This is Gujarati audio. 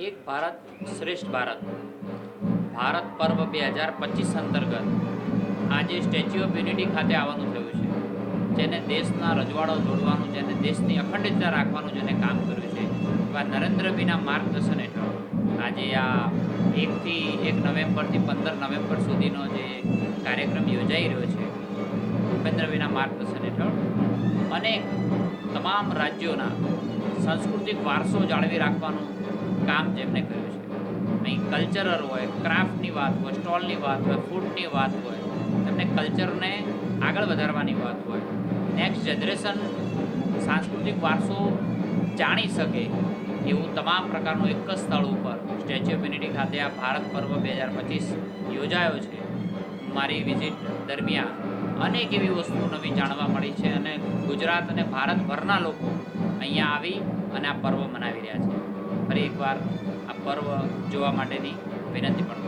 એક ભારત શ્રેષ્ઠ ભારત. ભારત પર્વ બે હજાર પચીસ અંતર્ગત આજે સ્ટેચ્યુ ઓફ યુનિટી ખાતે આવવાનું થયું છે. જેને દેશના રજવાડો જોડવાનું, જેને દેશની અખંડિતતા રાખવાનું, જેને કામ કર્યું છે. એવા નરેન્દ્રભાઈના માર્ગદર્શન હેઠળ આજે આ એકથી એક નવેમ્બરથી પંદર નવેમ્બર સુધીનો જે કાર્યક્રમ યોજાઈ રહ્યો છે ભૂપેન્દ્રભાઈના માર્ગદર્શન હેઠળ. અનેક તમામ રાજ્યોના સાંસ્કૃતિક વારસો જાળવી રાખવાનું કામ જેમણે કર્યું છે. અહીં કલ્ચરલ હોય ક્રાફ્ટની વાત હોય સ્ટોલની વાત હોય ફૂડની વાત હોય તેમને કલ્ચરને આગળ વધારવાની વાત હોય. નેક્સ્ટ જનરેશન સાંસ્કૃતિક વારસો જાણી શકે એવું તમામ પ્રકારનું એક જ સ્થળ ઉપર સ્ટેચ્યુ ઓફ યુનિટી ખાતે આ ભારત પર્વ બે હજાર પચીસ યોજાયો છે. મારી વિઝિટ દરમિયાન અનેક એવી વસ્તુઓ નવી જાણવા મળી છે અને ગુજરાત અને ભારતભરના લોકો અહીંયા આવી અને આ પર્વ મનાવી રહ્યા છે. ફરી એકવાર આ પર્વ જોવા માટેની વિનંતી પણ